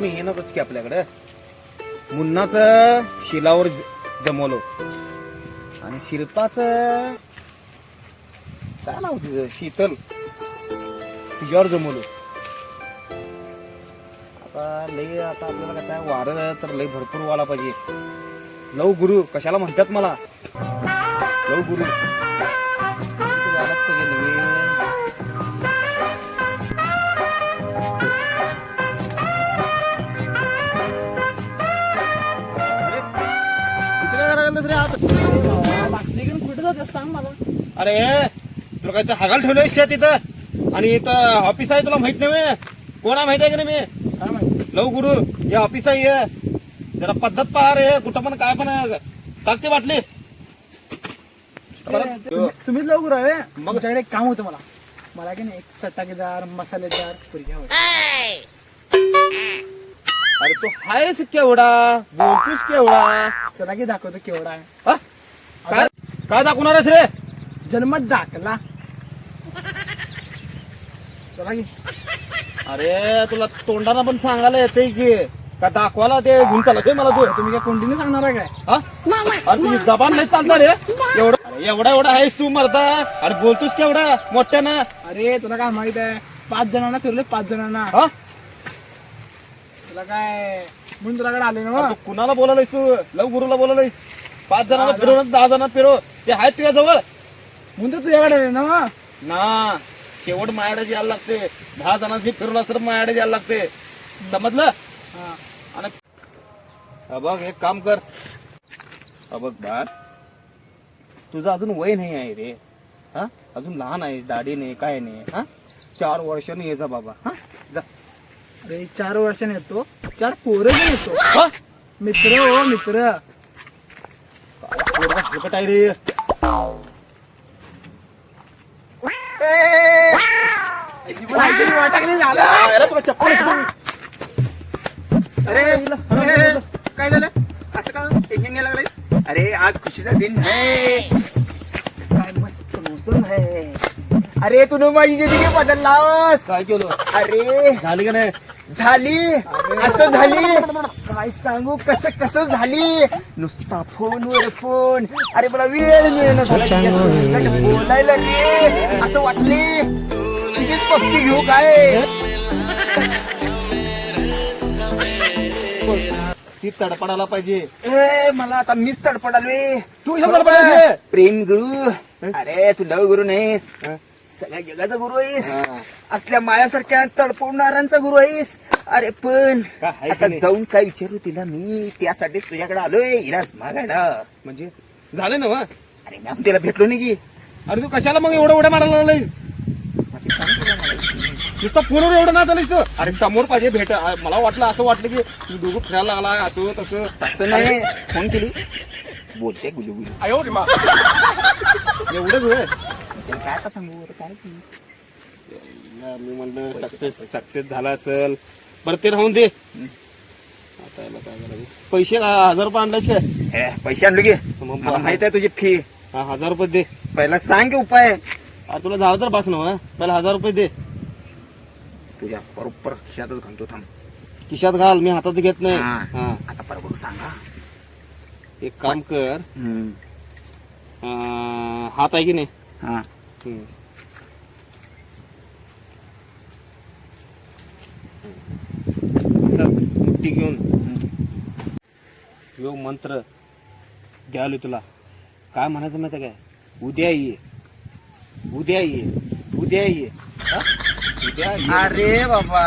कोणी येणारच की आपल्याकडे? मुन्नाच शिलावर जमवलो. आणि शिल्पाच काय नाव तिचं? शीतल. तिच्यावर जमवलो. आता लई आता आपल्याला कसं आहे वारं तर लई भरपूर व्हायला पाहिजे. लव गुरु कशाला म्हणतात मला? लव गुरु. झालाच पाहिजे कुठे जाते सांग मला. अरे तुला काय हागाल ठेवलंय शेत इथं आणि इथं ऑफिस आहे तुला माहीत नाही? कोण आहे माहीत आहे का नाही मी? काय माहिती? लव गुरु हे ऑफिस आहे. जरा पद्धत पहा रे कुठं पण काय पण टाकते परत- तुम्ही- तुम्हीच लवकर हवे मग? तुमच्याकडे एक काम होतं मला. मला की नाही एक चटाकेदार मसालेदार अरे तू आहेस केवढा बोलतोस केवढा? चला की दाखवतो केवढा आहे? काय? काय दाखवणार आहेस रे? जन्मत दाखला. चला की. अरे तुला तोंडाना पण सांगायला येते की का दाखवायला ते घेऊन चालत आहे मला तू? तुम्ही काय कोंडीने सांगणार आहे काय? हा? अरे तुझी जबान नाही चालणार रे. एवढं अरे एवढा एवढा आहेस तू मरता अरे बोलतोस केवढा? मोठ्यानं. अरे तुला काय माहीत आहे? पाच जणांना फिरले पाच जणांना. हा? तुला काय म्हणून तुलाकडे आले ना अरे मग. तू कुणाला बोलायलायस तू? लव गुरुला बोलायलायस? पाच जणांना फिरव दहा जणांना फिरव. ते आहेत तुझ्या जवळ? म्हणून तर तुझ्याकडे आले ना. ना. शेवट मायाडे यायला लागते. दहा जणांची फिरवला तर मायाडे यायला लागते. समजलं. आणि हा बघ एक काम कर. हा बघ बाळ. तुझं अजून वय नाही आहे रे. हा? अजून लहान आहेस दाढी नाही काय नाही. हा? चार वर्षांनी ये जा बाबा. हा? जा. अरे चार वर्षाने येतो. चार पोरं येतो? मित्र हो मित्र. पोरगा रे अरे काय झालं असं का टेन्शन घ्यायला अरे आज खुशीचा दिन है काय मस्त मौसम है अरे तू माझी जिंदगी बदललास काय केलं? अरे. झाली का नाही? झाली. असं झाली. काय सांगू कसं कसं झाली? नुसता फोनवर फोन. अरे मला वेळ मिळणं झाला बोलायला रे. असं वाटले. तुझीच पप्पी घेऊ काय? ती तडपडायला पाहिजे. ए मला आता मीच तडपडालोय. तू? प्रेम गुरु. अरे तू लव गुरु नाहीस. सगळ्या जगाचा गुरु आहेस. असल्या मायासारख्या तडपवणाऱ्यांचा गुरु आहेस. अरे पण काय आहे की आता नाही? जाऊन काय विचारू तिला मी? त्यासाठी तुझ्याकडे आलोय इलाज मागायला. म्हणजे? झालं ना वा? अरे मी तिला भेटलो नाही की. अरे तू कशाला मग एवढं एवढं मारायला लागलाय नुसतं फोनवर एवढं ना तू. अरे समोर पाहिजे भेट. अ, मला वाटलं असं वाटलं की तू दोघं फिरायला लागला असं तसं. असं नाही. फोन केली. बोलते गुलू गुलू. एवढंच होय. त्याला काय आता सांगू बरं, काय मी म्हणलं सक्सेस सक्सेस झाला असेल. बरं ते राहून दे. आता याला काय करायचं? पैसे हा, हजार रुपये आणलायस काय? ए, पैसे आणलो की. मग मला माहीत आहे तुझी फी हा हजार रुपये दे. पहिला सांग की उपाय. अरे तुला झालं तर बस ना. पहिला हजार रुपये दे. तुझ्या बरोबर खिशातच घालतो थांब. खिशात घाल मी हातात घेत नाही. हा. हा. आता बरोबर सांगा एक काम कर. अं, हात आहे की नाही? हा. असंच मुठी घेऊन यो मंत्र द्यालो तुला. काय म्हणायचं माहिती आहे काय? उद्या ये. उद्या ये. उद्या ये. हा? उद्या ये. अरे बाबा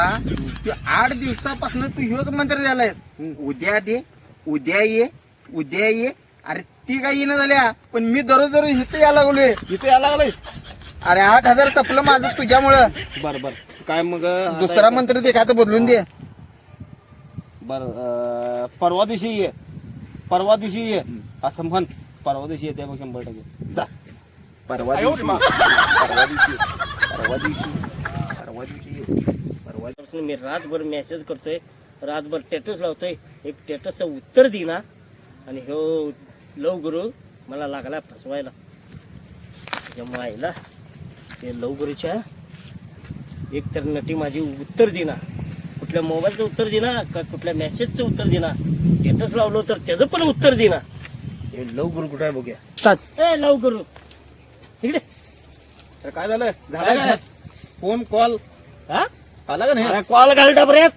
तू आठ दिवसापासून तू ह्योच मंत्र द्यालायस हम्म. उद्या दे उद्या ये उद्या ये. अरे ती काही येणं झाल्या पण मी दररोज दररोज इथे यायला लागलोय. इथे यायला लागलायस अरे आठ हजार सपलं माझं तुझ्यामुळं. बर बर. काय मग आता दुसरा एक- मंत्र दे काय तर बदलून दे. बर अं, परवा दिवशी ये. परवा दिवशी ये. असं म्हण. परवा दिवशी येते मग शंभर टक्के. जा. परवा दिवशी परवा दिवशी परवा दिवशी परवा दिवशी. परवा मी रातभर मेसेज करतोय. रातभर स्टेटस लावतोय. एक स्टेटसचं उत्तर देईना. आणि ह्यो लव गुरु मला लागला फसवायला. त्या माईला ते लव गुरुच्या एक तर नटी माझी उत्तर देईना कुठल्या मोबाईलचं उत्तर देना का कुठल्या मेसेजचं उत्तर देना? स्टेटस लावलो तर त्याचं पण उत्तर देना. हे लव गुरु कुठं आहे बघूया. ए लव गुरु. इकडे. अरे काय झालं? झालं काय फोन कॉल? हा? आला का नाही? अरे कॉल घाल डबऱ्यात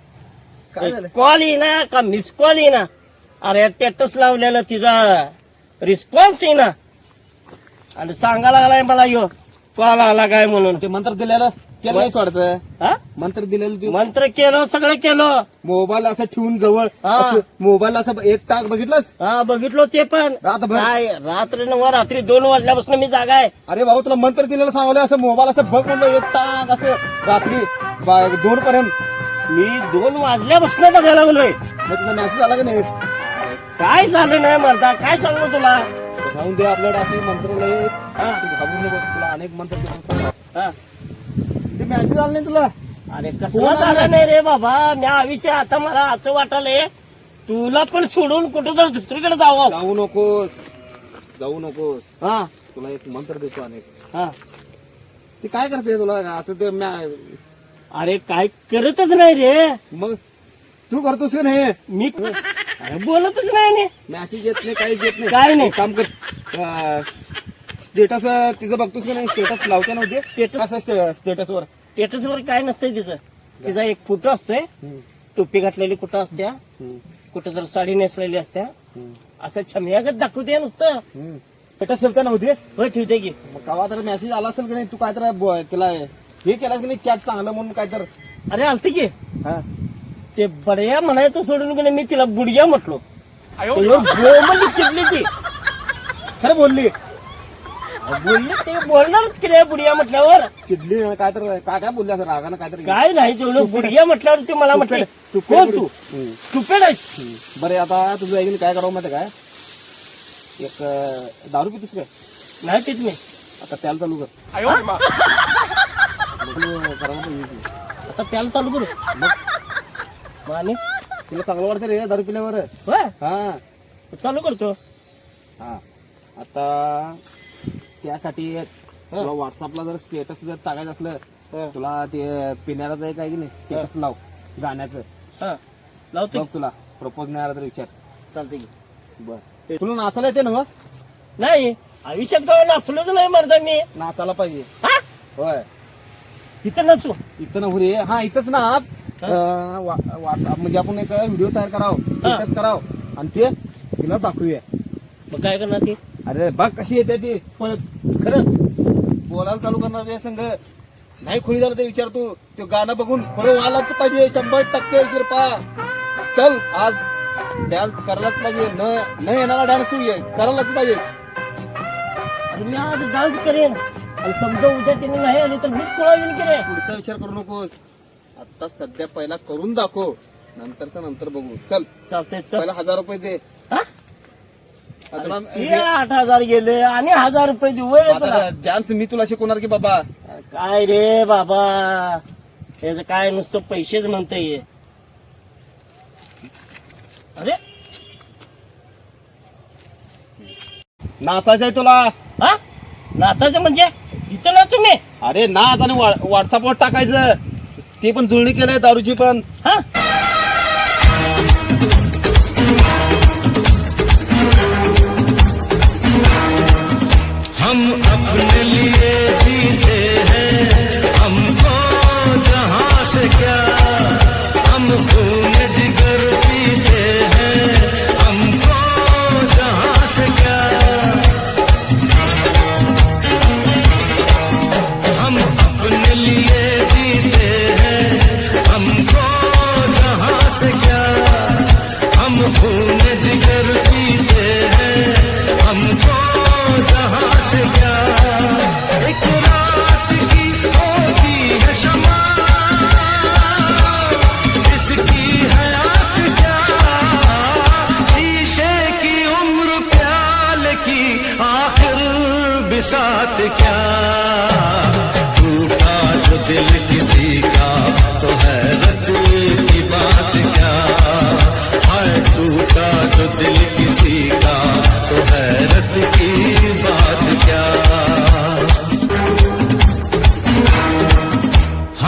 काय झालं? कॉल येईना का मिस कॉल येईना? अरे स्टेटस लावलेला तिचा. रिस्पॉन्स येईना. आणि सांगा लागलाय मला यो कॉल आला काय म्हणून. ते मंत्र दिलेलं केलं नाहीच वाटतं. हा? मंत्र दिलेलं तू. मंत्र केलं सगळं केलं. मोबाईल असं ठेवून जवळ. हा. असं मोबाईल असं एक टाक बघितलंस? हा बघितलो ते पण? काय रात्री नवा रात्री दोन वाजल्यापासून मी जागा आहे. अरे बाबा तुला मंत्र दिलेलं सांगलं असं मोबाईल असं बघ म्हणलं एक टाक असं रात्री बा- दोन पर्यंत मी दोन वाजल्यापासून बघायला लागलोय. मग तुझा मेसेज आला का नाही? काय झालं नाही म्हणता काय सांगू तुला? राहून दे आपल्याकडे असे मंत्र लय. हा. तू घाबरू नकोस तुला अनेक मंत्र देतो हा. ते मेसेज आला नाही तुला? अरे कसला झालं नाही. रे बाबा? मी आयुष्य आता मला असं वाटायलंय तुला पण सोडून कुठं तर दुसरीकडे जावं. जाऊ नकोस. जाऊ नकोस. हा. तुला एक मंत्र देतो अनेक. हा. ते काय करते तुला? असं ते म्या- अरे काय करतच नाही रे. मग तू करतोस का नाही? मी बोलतच नाही. मेसेज येत नाही काहीच येत नाही. काय नाही. काम कर स्टेटस तिचं बघतोस का नाही? स्टेटस लावते नव्हते Status? कसं स्टेटसवर स्टेटसवर काय नसतंय तिचं. तिचा एक फोटो असतोय. टोपी घातलेली कुठं असत्या? कुठं तर साडी नेसलेली असत्या. असं छमयागत दाखवते नुसतं. स्टेटस ठेवता नव्हते होय ठेवते की. मग कवा तर मेसेज आला असेल की नाही तू काय तर त्याला हे केलास की नाही चॅट चांगलं म्हणून काय तर? अरे आलते की. हा. ते बडया म्हणायचं सोडून की नाही मी तिला बुडग्या म्हटलो. बोमली चिडली ती. खरं बोलली. बोलली ते बोलणारच की रे बुडग्या म्हटल्यावर? चिडली ना, काय तर काय काय बोलली असं रागानं काय तर काय नाही तेवढं बुडग्या म्हटल्यावर ती मला म्हटली तू कोण तू हम्म. आहेस. बरं आता तुझं ऐकून काय करावं माहिती काय? एक अं, दारू पितीस काय? नाही तीच मी. आता त्याला चालू कर. करावं. आता त्याला चालू करू. मग मग आणि तुला चांगलं वाटतं रे दारू पिल्यावर. होय? हा. चालू करतो. हा. आता त्यासाठी तुला व्हॉट्सअपला जर स्टेटस जर टाकायचं असलं. तुला ते पिण्याला जाय काय की नाही स्टेटस लाव गाण्याचं. हा. लावतो. बघ तुला प्रपोज नाही आला तर विचार. चालते की. बर. तुला नाचायला येते ना मग नाही. आयुष्यात गाव नाचलोच नाही मरता मी. नाचायला पाहिजे. हा? होय. इथं नाचू. इथं ना रे हा इथंच ना आज. व्हॉट्सअप म्हणजे आपण एक व्हिडिओ तयार करावं स्टेटस करावं. आणि ते तिला दाखवूया. मग काय करणार ती? अरे बघ कशी येते ती. पळत खरंच? बोलायला चालू करणार ते संघ. नाही खोली झालं ते विचार तू. ते गाणं बघून खोडं व्हायलाच पाहिजे. शंभर टक्के शिरपा. चल आज डान्स करायलाच पाहिजे. न न येणारा डान्स तू ये. करायलाच पाहिजे. अरे मी आज डान्स करेन. आणि समजा उद्या तिने नाही आली तर मीच कोणा येईल की रे? पुढचा विचार करू नकोस. आता सध्या पहिला करून दाखव. नंतरचा नंतर बघू. चल. चालतंय चल. पहिला हजार रुपये दे. हा? आता हे आठ हजार गेले आणि हजार रुपये देऊ होय रे तुला. डान्स मी तुला शिकवणार की बाबा? काय रे बाबा? त्याच काय नुसतं पैसेच म्हणता ये अरे! नाचायचंय तुला. हा? नाचायचं म्हणजे? इथं ना तुम्ही. अरे नाच आणि व्हॉट्सअपवर टाकायचं. ते पण जुळणी केलंय दारूची पण. हा?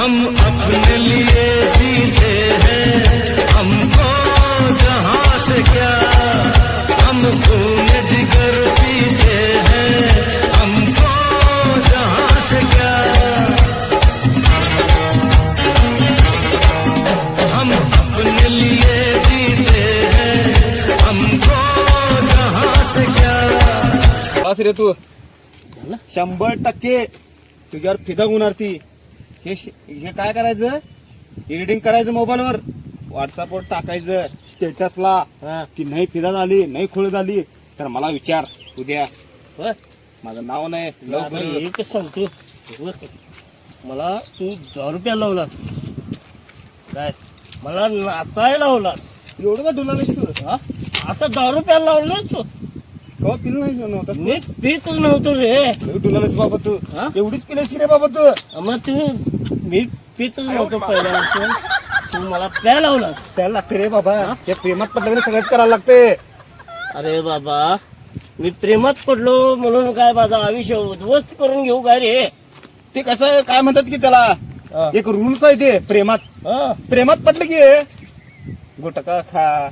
हम अपने लिए जीते हैं। हमको जहाँ से क्या हम खून जिगर पीते हैं। हमको से क्या हम अपने लिए जीते हैं। हमको से क्या। रे तू। शंबर टक्के तुझे फिदा होणार हे हे काय करायचं? एडिटिंग करायचं मोबाईलवर. व्हॉट्सअपवर टाकायचं. स्टेटसला ती नाही फिदा झाली नाही खुळ झाली तर मला विचार. उद्या. माझं नाव नाही. लवकर एकच सांगतो. मला तू दहा रुपया लावलास. काय? मला नाचायला लावलास. एवढं का डुला नाही? आता दहा रुपया लावलास तू. कवा पिलं नाही नव्हता मी पितच नव्हतो रे. डुला बाबा तू. हा? एवढीच पिलेस रे बाबा तू? मग तू मी पितच नव्हतो पहिल्यापासून. तू मला प्या लावलास. त्याला लागते रे बाबा. हे? प्रेमात पडलं की सगळंच करायला लागते. अरे बाबा मी प्रेमात पडलो म्हणून काय माझं आयुष्य उद्ध्वस्त करून घेऊ काय रे? ते कसं काय म्हणतात की त्याला? एक रूल्स आहे ते प्रेमात. हा. प्रेमात पडलं की गुटखा खा.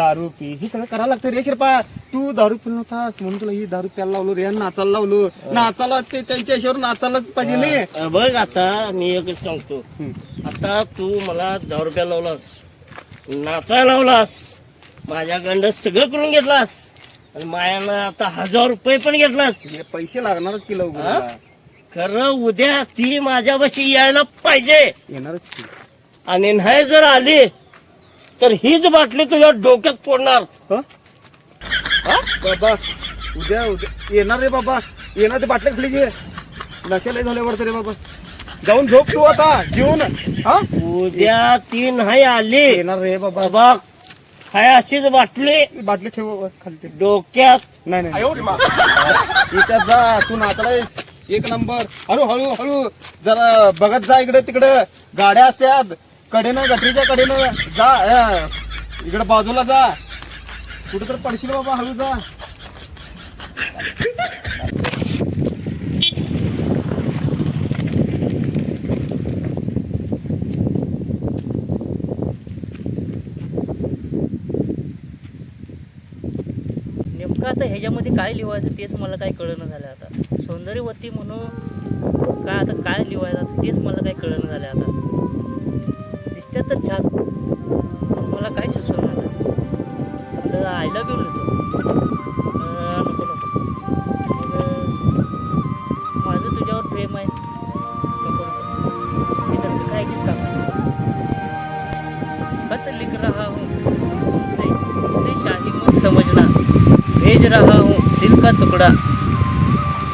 दारू पी. हे सगळं करायला लागतं रे शिरपा. तू दारू पिल नव्हतास म्हणून तुला ही दारू प्यायला लावलो रे. नाचायला लावलो. नाचायला ते त्यांच्या याच्यावर नाचायलाच पाहिजे नाही अ, बघ आता मी एकच सांगतो. आता तू मला दहा रुपया लावलास. नाचायला लावलास. माझ्याकडं सगळं करून घेतलास. आणि मायानं आता हजार रुपये पण घेतलास. हे पैसे लागणारच की लवकर? खरं उद्या ती माझ्यापाशी यायला पाहिजे. येणारच की. आणि नाही जर आली तर हीच बाटली तुझ्या डोक्यात फोडणार. हं? बाबा उद्या उद्या. येणार रे बाबा. येणार ते बाटल्या खाली घे. नशाला झाले वाटतं रे बाबा. जाऊन झोप तू आता जेवून. हा? उद्या ती नाही आली. येणार रे बाबा. बघ हाय अशीच बाटली. बाटली ठेव बाबा खाली ठेव. डोक्यात. नाही नाही. इथं जा तू नाचलायस. एक नंबर. हळू हळू हळू. जरा बघत जा इकडे तिकडे. गाड्या असतात. कडेनं गटरीच्या कडेनं जा अं, इकडे बाजूला जा. कुठे तर पडशील बाबा हळू जा. नेमकं आता ह्याच्यामध्ये काय लिवायचं तेच मला काही कळणं झालं आता. सौंदर्यवती म्हणून काय आता काय लिवायचं आता तेच मला काही कळणं झालं आता. तर छान. मला काय सुचवलं आता आय लव्ह यू लिहितो नको नको. मग माझं तुझ्यावर प्रेम आहे. नको नको. मी तर खायचीच काम खत लिख रहा हूँ तुमसे उसे शाही मत समझना. भेज रहा हूँ दिल का टुकड़ा.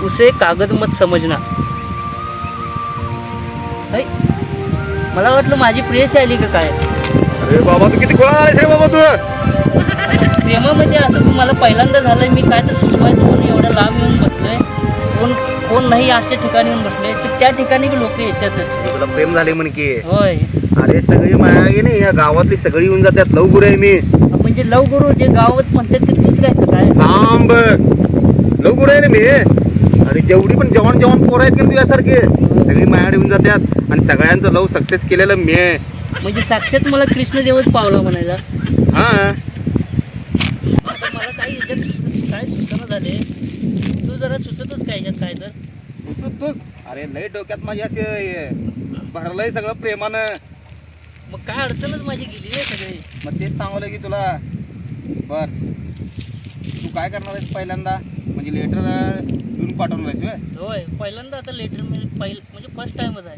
उसे कागद मत समझना. मला वाटलं माझी प्रेस आली का काय? अरे बाबा तू किती गोळा आलायस रे बाबा तू? प्रेमामध्ये असं मला पहिल्यांदा झालंय मी काय तर सुचवायचं म्हणून एवढं लांब येऊन बसलोय. कोण कोण नाही अशा ठिकाणी येऊन बसले तर त्या ठिकाणी लोक येतातच. तुला प्रेम झाले म्हण की. होय. अरे सगळी माया आहे ना या गावातली सगळी येऊन जातात. लवकर आहे मी. म्हणजे लव गुरु जे गावात म्हणतात ते तूच काय तर काय? थांब. लवकर आहे रे मी. जेवढी पण जवान जवान पोरं आहेत की तुझ्यासारखे? सगळी मायाकडे येऊन जातात आणि सगळ्यांचं लव सक्सेस केलेलं मी आहे. म्हणजे साक्षात मला कृष्णदेवच पावला म्हणायचा हा. आता मला काही याच्यात काय सुचना झाले. तू जरा सुचतच काय याच्यात काय तर? तूच अरे लय डोक्यात माझ्या असे भरलंय सगळं प्रेमानं. मग काय अडचणच माझी गेली रे सगळी. मग तेच सांगवलं की तुला. बर. काय करणार आहेस पहिल्यांदा? म्हणजे लेटर लिहून पाठवणार आहेस व्हय? होय पहिल्यांदा आता लेटर म्हणजे पहिल म्हणजे फर्स्ट टाइमच आहे.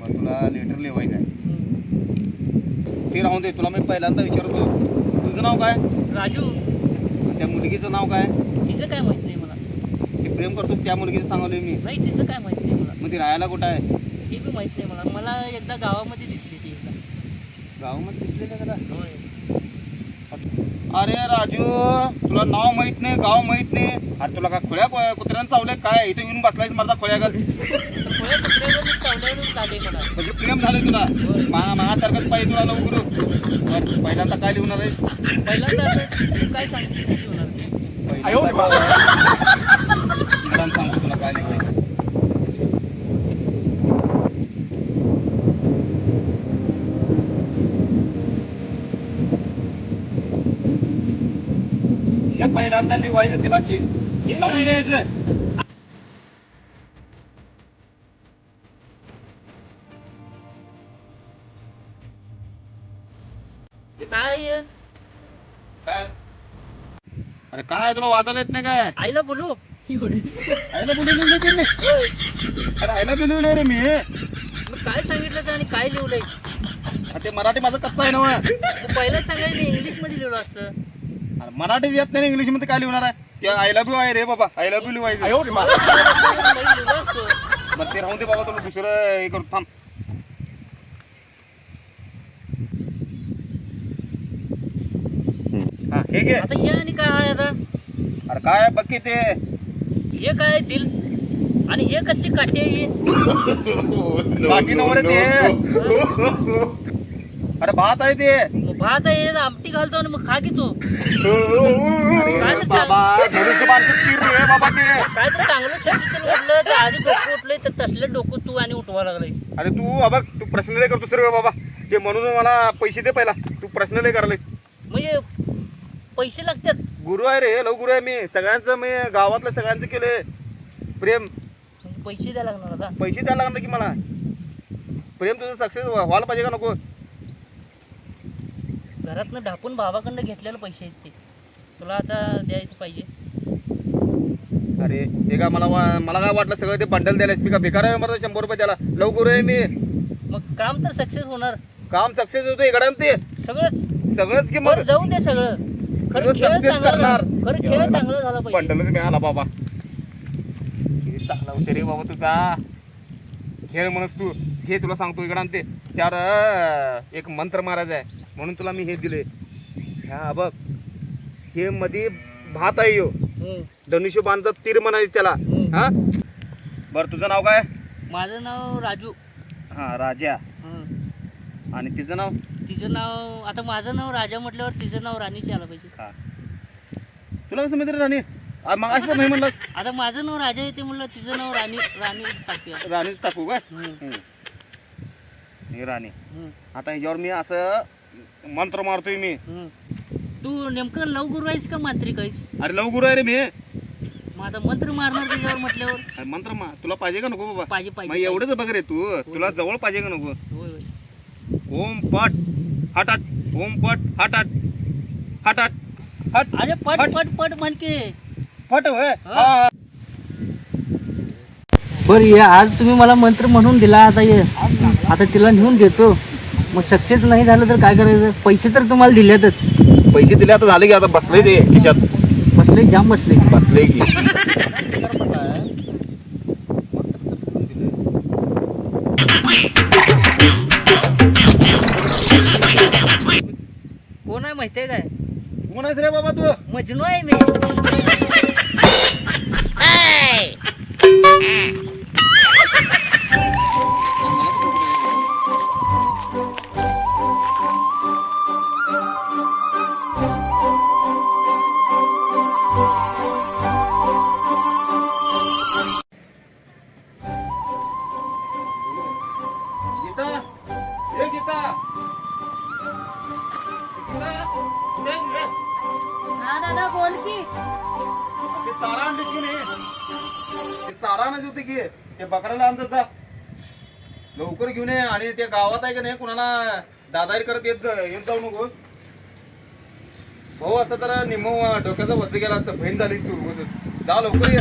मग तुला लेटर लिहायचं आहे. हम्म. ते राहून दे तुला मी पहिल्यांदा विचारतो. तुझं नाव काय? राजू. त्या मुलगीचं नाव काय? तिचं काय माहीत नाही मला. ते प्रेम करतोस त्या मुलगीचं सांगवलंय मी. नाही तिचं काय माहीत नाही मला. मग ती राहायला कुठं आहे? हे बी माहीत नाही मला. मला एकदा गावामध्ये दिसली ती एकदा. गावामध्ये दिसलेलं का? होय. अरे राजू तुला नाव माहीत नाही गाव माहीत नाही. अरे तुला का खुल्या कुत्र्यानं चावलंय? काय? इथे येऊन बसलायस माझा थोड्या मी चावल्यावरच झाले मला. म्हणजे प्रेम झालंय तुला. मा- माझ्यासारखंच पाहिजे तुला लवकर. बरं पहिल्यांदा काय लिहून आहेस पहिल्यांदा तू काय सांगते ते होणार इकडं सांगतो तुला काय लिहायचं लिहायचं काय काय? अरे काय तुला वाचायला येत नाही काय? आईला बोलू. आईला मी. अरे आईला बोलवलं रे मी. काय सांगितलं आणि काय लिहिलंय ते मराठी माझं कच्चा आहे ना पहिलाच सांगायला इंग्लिशमध्ये लिहिलं असतं मराठीत येत नाही इंग्लिशमध्ये काय लिहणार आहे? ते आय लव्ह यू आहे रे बाबा आय लव्ह यू असतं मग ते राहून दे बाबा तुला दुसरं हे करू थांब. हा हे घे. आता हे आणि काय आहे आता? अरे काय बघ की ते. हे काय दिल? आणि हे कसली काठी आहे ही? काठी नवर ते. अरे भात आहे ते. भात आहे हे आमटी घालतो आणि मग खा की तू. काय तर बाबा धनुष्यबाणचं तीर रे बाबा ते. काय तर चांगलं उठलं ते आधी डोकं उठलंय तर तसलं डोकं तू आणि उठवा लागलाय अरे तू बघ तू प्रश्न लय रे बाबा. ते म्हणून मला पैसे दे पहिला. तू प्रश्न लय करायलास म्हणजे पैसे लागतात. गुरु आहे रे लव गुरु आहे मी. सगळ्यांचं मी गावातलं सगळ्यांचं केलंय. प्रेम. पैसे द्यायला लागणार आता. पैसे द्यायला लागणार की मला? प्रेम तुझं सक्सेस व्हायला पाहिजे का नको? घरातनं ढापून भावाकडनं घेतलेलं पैसे आहेत ते. तुला आता द्यायचं पाहिजे. अरे हे का मला वा- मला काय वाटलं सगळं ते बंडल द्यायलास मी का बेकार आहे मला शंभर रुपये द्यायला? लव गुरु आहे मी. मग काम तर सक्सेस होणार. काम सक्सेस होतं इकडं ते. सगळंच. सगळंच की बरं मग जाऊन दे सगळं. खरं सगळं खेळ success चांगला करणार. खरं खेळ चांगला झाला पाहिजे. बंडलच मिळाला बाबा. हे चांगला होते रे बाबा तुझा. खेळ म्हणस तू घे तुला सांगतो इकडं ते. त्यावर अं, एक मंत्र मारायचा आहे. म्हणून तुला मी हे दिले. ह्या बघ. हे मध्ये भात आहे यो. धनुष्यबाणचा तीर म्हणायचं त्याला. हा? बरं तुझं नाव काय? माझं नाव राजू. हा राजा. आणि तिचं नाव? तिचं नाव आता माझं नाव राजा म्हटल्यावर तिचं नाव राणीची आलं पाहिजे. हा. तुला कसं माहिती रे राणी? आ, मग पण नाही म्हणलास? आता माझं नाव राजा येते म्हणलं तिचं नाव राणी राणी टाकूया राणी टाकू काय? हम्म. हम्म. हे राणी. हम्म. आता ह्याच्यावर मी असं मंत्र मारतोय मी. हं. तू नेमकं लवगुरू आहेस का मांत्रिक आहेस? अरे लव गुरु आहे रे मी. मग आता मंत्र मारणार त्याच्यावर म्हटल्यावर? मंत्र मा तुला पाहिजे का नको बाबा? पाहिजे मग पाहिजे. एवढंच बघ रे तू. तुला जवळ पाहिजे का नको? होय होय. ओम पट हटाट ओम पट हटाट हटाट हट अरे पट. पट पट म्हण की. फट होय. हा. बरं ये आज तुम्ही मला मंत्र म्हणून दिला आता ये. आता तिला नेऊन देतो. मग सक्सेस नाही झालं तर काय करायचं? पैसे तर तुम्हाला दिलेतच पैसे दिले आता झाले की आता बसले ते खिशात. बसले जाम बसले. बसले की. कोण आहे माहितीये काय? कोण आहेस रे बाबा तू? मजनू आहे मी. आणि ते गावात आहे का नाही कुणाला दादारी करत येत जा- येत जाऊ नकोस. भाऊ असं तर निम डोक्याचा वच गेला असतं. बहीण झाली तू. जा लवकर ये.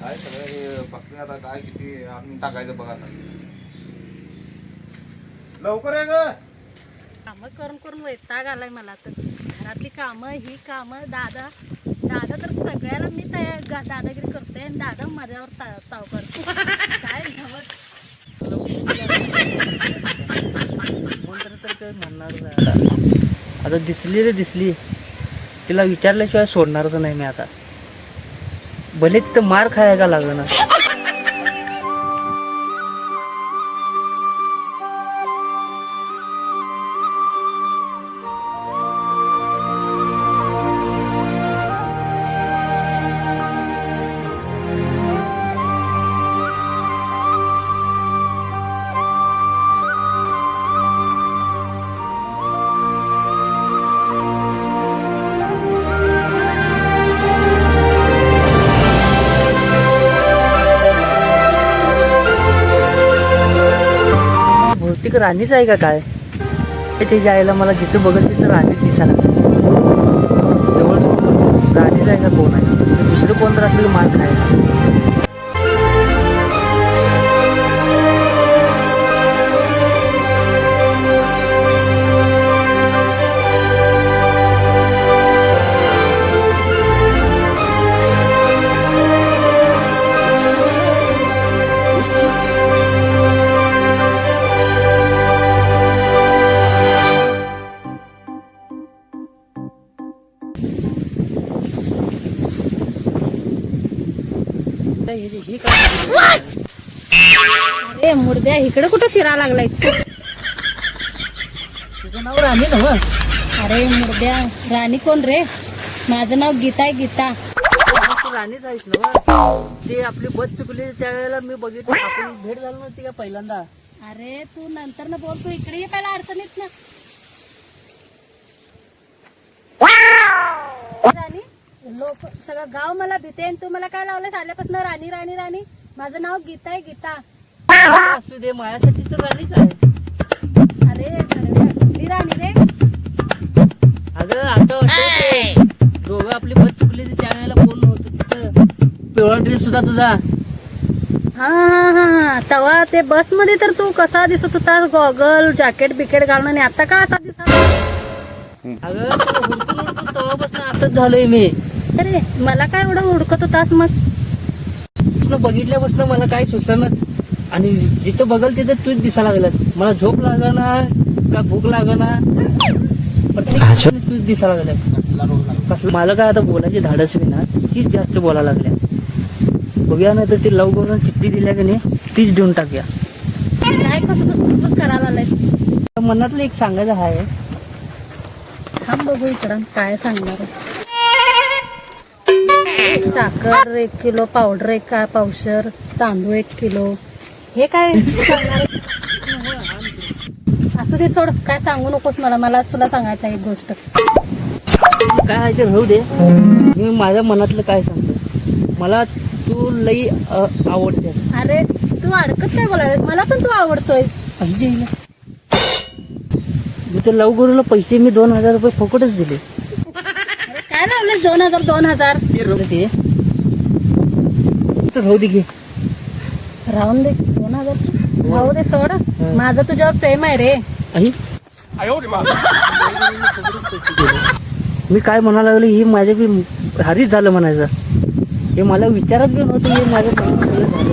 काय सगळं हे आता काय किती आणून टाकायचं बघा आता. लवकर आहे ग. कामं करून करून वैताग आलाय मला तर. घरातली कामं ही कामं दादा. दादा तर सगळ्याला मी तयार दादागिरी करते आणि दादा माझ्यावर ता- ताव करतो काय आता. आता दिसली रे दिसली तिला विचारल्याशिवाय सोडणारच नाही मी आता भले तिथं मार खायला लागणार भौतिक राणीच आहे का काय? हे जायला आईला मला जिथं बघत तिथं राणी दिसायला जवळ का कोण आहे? दुसरं कोण तर असलं मार खायला लागलाय. तुझं नाव राणी ना अरे मुर्द्या राणी कोण रे? माझं नाव गीता आहे गीता. तू राणीच आहेस ना ते आपली बस चुकली त्यावेळेला मी बघितलं आपण भेट झाली नव्हती का पहिल्यांदा? अरे तू नंतर ना बोल तू इकडे ये पहिला अडचणीत ना. राणी लोक सगळं गाव मला भीते आणि तू मला काय लावलं आल्यापासून राणी राणी राणी. माझं नाव गीता आहे गीता. असू दे माझ्यासाठी तर राणीच आहे. अरे कडव्या, कुठली राणी रे. अगं आता वाटतं दोघं आपली बस चुकली होती त्यावेळेला कोण नव्हतं तिथं. पिवळा ड्रेस सुद्धा तुझा. हा हा हा हा. तेव्हा ते बसमध्ये तर तू कसा दिसत होता? गॉगल जॅकेट बिकेट घालून आणि आता का असा दिसत? अगं तेव्हापासून असंच झालंय मी. अरे मला काय एवढं हुडकत होतास मग? तुला बघितल्यापासून मला काय सुचनच आणि जिथं बघल तिथं तूच दिसायला लागलास. मला झोप लागना का भूक लागना? प्रत्येक तूच दिसायला लागलास. मला काय आता बोलायची धाडस नाही ना तीच जास्त बोलायला लागल्या. बघूया ना तर ती लव करून चिठ्ठी दिल्या की नाही तीच देऊन टाकूया. काय कसं कसं कसं करायला मनातलं एक सांगायचं आहे. थांब बघू इकडं काय सांगणार साखर एक किलो पावडर एक का पावशर तांदूळ एक किलो. हे काय? असं ते सोड काय सांगू नकोस मला मला तुला सांगायचं आहे एक गोष्ट. काय आहे ते राहू दे. मी माझ्या मनातलं काय सांगतो? मला तू लई अ, आवडतेस. अरे तू अडकत काय बोलायला. मला पण तू आवडतोय पाहिजे हिला. मी तर लव गुरुला पैसे मी दोन हजार रुपये फुकटच दिले. अरे काय लावलं दोन हजार दोन हजार? ते राहू दे. तर राहू दे घे राहून दे दोन हजार राहू दे सोड. माझं तुझ्यावर प्रेम आहे रे. आई. मी काय म्हणायला लागलो ही माझ्या बी भारीच झालं म्हणायचं. हे मला विचारत बी नव्हतं हे माझ्या मनात सगळं झालं.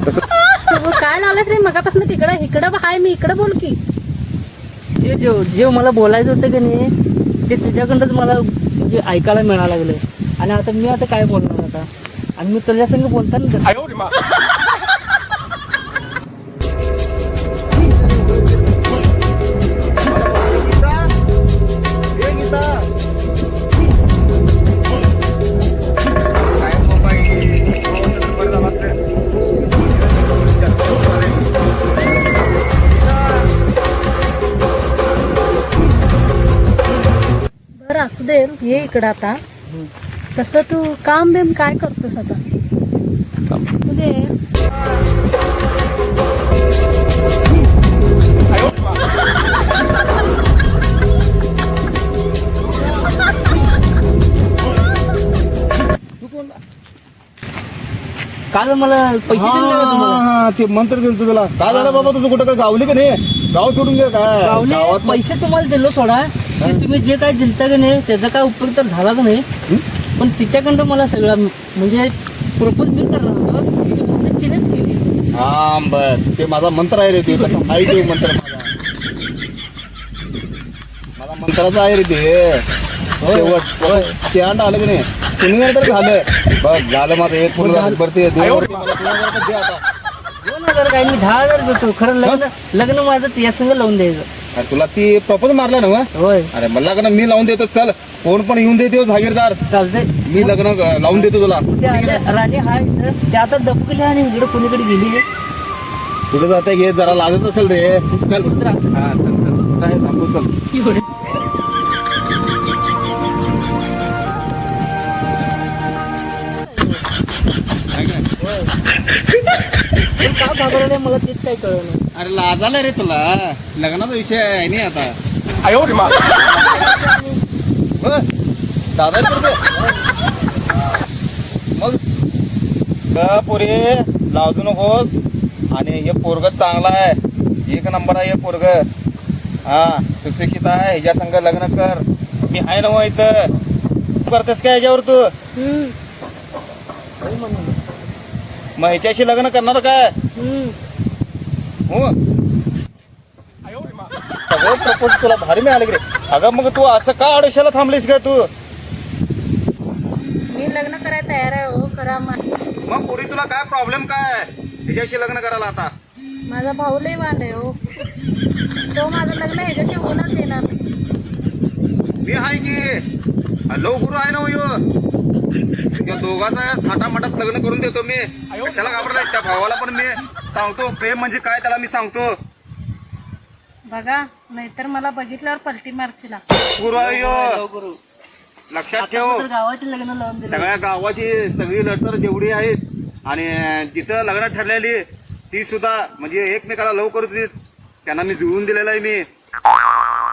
आता तू काय लावलंस रे? मगापासून तिकडं इकडं हाय मी इकडं बोल की. जे जे जे मला बोलायचं होतं की नाही ते तुझ्याकडंच मला म्हणजे ऐकायला मिळायला लागलं. आणि आता मी आता काय बोलणार? आणि मी तुझ्या संग बोलताना हे? बरं असू दे. ये इकडं आता. तसं तू काम बिम काय करतोस आता? तू दे तू कोण? काल मला पैसे दिले का तुम्हाला? हा, ते मंत्र दिलं तुला काय झालं बाबा तुझं कुठं काय गावली का नाही? गाव सोडून गे काय? गावले? गावात पैसे तुम्हाला दिलो सोडा. ते तुम्ही जे काय दिलता का नाही त्याचा काय उपयोग तर झालाच नाही? पण तिच्याकडं मला सगळं म्हणजे प्रपोज मी करणार होतो. तिनेच केली. हा बर. ते माझा मंत्र आहे रे ते. तसं आहे मंत्र माझा. माझा मंत्राचा आहे रे ते. शेवट. ते अंड आलं की नाही? कुणी तर झालं. बघ झालं माझं एक पूर्ण झालं. बरं ते दोन वरती मला दोन हजार रुपये दे आता. दोन हजार काय? मी दहा हजार देतो. खरं लग्न लग्न माझं त्या संग लावून द्यायचं. अरे तुला ती प्रपोज मारला ना? होय. अरे मला का ना मी लावून देतो चल. कोण पण येऊन देतो जागीरदार. चालतंय. मी लग्न क- लावून देतो तुला. ते आल्या राणी हाय इथं. ते आता दबकले आणि इकडे कोणीकडे गेली तुझं जाते घे जरा लाजत असेल रे. चल. हा चल चल. काय थांबू चल. एवढं. का घाबरवलंय मला तेच काय कळलं नाही. अरे लाजाला रे तुला. लग्नाचा विषय आहे नाही आता. हो? दादा पोरग मग ग पोरे लाजू नकोस. आणि हे पोरग चांगला आहे. एक नंबर आहे हे पोरग. हा सुशिक्षित आहे. ह्याच्या संग लग्न कर. मी आहे ना मग इथं. तू करतेस काय ह्याच्यावर तू? मग ह्याच्याशी लग्न करणार काय? हो. सगळं प्रपोज तुला भारी मिळालं रे. अगं मग तू असं का आडोशाला थांबलीस का तू? मी लग्न करायला तयार आहे हो करा मा- मग पुरी तुला काय प्रॉब्लेम काय? ह्याच्याशी लग्न करायला आता. माझा भाऊ लय वांड आहे हो. तो माझं लग्न ह्याच्याशी होणार देणार नाही. मी आहे की. हॅलो गुरु आहे ना हो ह्यो. त्या दोघांचा थाटामाटात लग्न करून देतो मी. कशाला घाबरलाय? त्या भावाला पण मी सांगतो. प्रेम म्हणजे काय त्याला मी सांगतो. बघा नाहीतर मला बघितल्यावर पलटी मारची गुरु आहे ह्यो. गुरु. लक्षात ठेव. गावाचे लग्न लावून दिलं? सगळ्या गावाची सगळी लढतर जेवढी आहेत आणि जिथं लग्न ठरलेली ती सुद्धा म्हणजे एकमेकाला लव करत होती. त्यांना मी जुळवून दिलेलं आहे मी.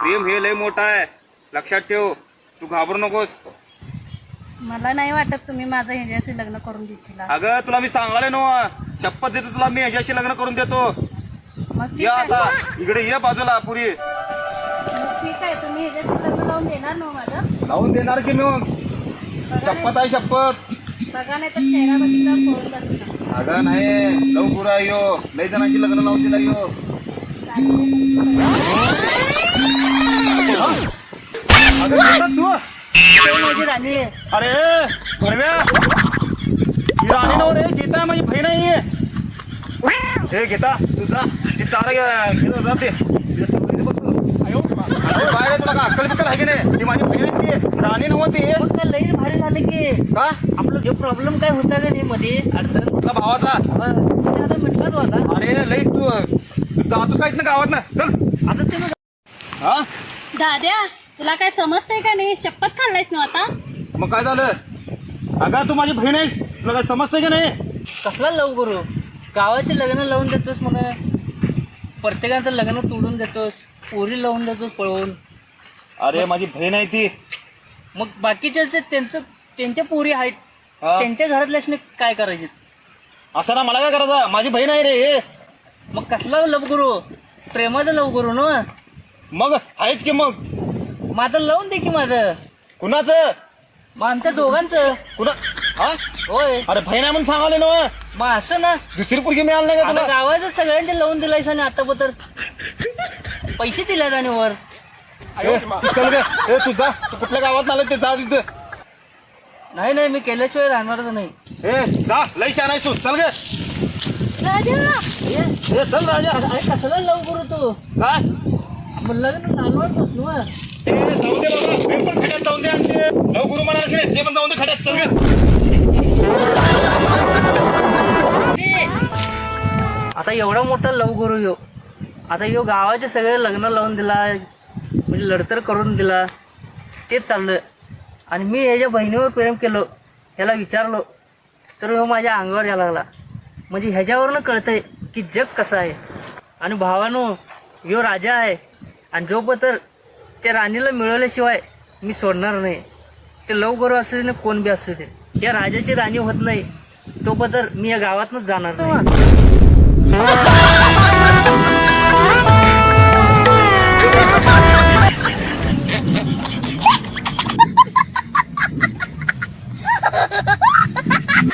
प्रेम हे लय मोठं आहे. लक्षात ठेव. तू घाबरू नकोस. मला नाही वाटत तुम्ही माझं ह्याच्याशी लग्न करून देशील. अगं तुला मी सांगाले नो शपथ देतो तुला मी ह्याच्याशी लग्न करून देतो. मग ठीक या आहे. आता इकडे ये बाजूला पुरी. मग ठीक आहे तुम्ही ह्याच्याशी लग्न लावून देणार ना माझं? लावून देणार की मग? बघा शपथ आहे शपथ. बघा नाही तर चेहरा अगं नाही. लव गुरु आहे यो. लय जणांची लग्न लावून दिला यो. अगं येतात तो. माझी राणी. आहे. अरे भरव्या. ही राणी नव रे गीता माझी बहीण आहे ही. हे घेता तुझा ती चारा घेत होता ते. तिला ठेवली बघ तू. अरे काय रे तुला का अक्कल बिक्कल आहे की नाही? ती माझी बहीण आहे ती. राणी नव्हती लई भारी झालं की. का? आपलं जो प्रॉब्लेम काय होता का नाही मध्ये अडचण तुला भावाचा? ते आता अरे लई तू जातो का इथनं गावात ना चल. आता ते हा? दाद्या तुला काय समजतंय का नाही? शपथ खाल्लायस ना आता? मग काय झालं? अगं तू माझी बहीण आहेस. तुला काय समजतंय की नाही? कसला लव गुरु? गावाचे लग्न लावून देतोस म्हणा प्रत्येकाचं लग्न तोडून देतोस. पोरी लावून देतोस पळवून अरे माझी बहीण आहे ती. मग बाकीचे जे त्यांचं त्यांच्या पोरी आहेत हा. त्यांच्या घरातल्याशने काय करायचे असं ना मला काय करायचं? माझी बहीण आहे रे. हे. मग कसला लव गुरु? प्रेमाचं लव गुरु ना? मग आहेच की मग? माझं लावून दे की माझं. कुणाचं? मग आमच्या दोघांचं. कुणा हा? होय. अरे बहीण आहे म्हणून सांगाले ना मग असं ना. दुसरी पुरगी मिळाली नाही का आता तुला? गावाचं सगळ्यांचे लावून दिलायस आणि आता तर पैसे दिल्यात आणि वर. ए, चल ग. ए तुझा तू कुठल्या गावात आलं ते जा तिथं. नाही नाही मी केल्याशिवाय राहणारच नाही. ए जा. लई शान आहे तू. चल ग. राजा! ए चल राजा. अरे कसला लव करू तू? काय? मग लग्न लालवाडतोस ना. दे बाबा. मी पण खड्यात जाऊन दे आणि ते म्हणाले की ते पण जाऊन दे खड्यात. चल आता एवढा मोठा लव गुरु यो. आता यो गावाचे सगळे लग्न लावून दिला म्हणजे लढतर करून दिला. तेच चाललं. आणि मी याच्या बहिणीवर प्रेम केलं ह्याला विचारलो तर ह्यो माझ्या अंगावर यायला लागला. म्हणजे ह्याच्यावरनं कळतंय की जग कसं आहे. आणि भावानो ह्यो राजा आहे. आणि जो पतर त्या राणीला मिळवल्याशिवाय मी सोडणार नाही ते लवकर असू दे कोण बी असू दे या राजाची राणी होत नाही तो बदल मी या गावातनच जाणार नाही Ha ha ha!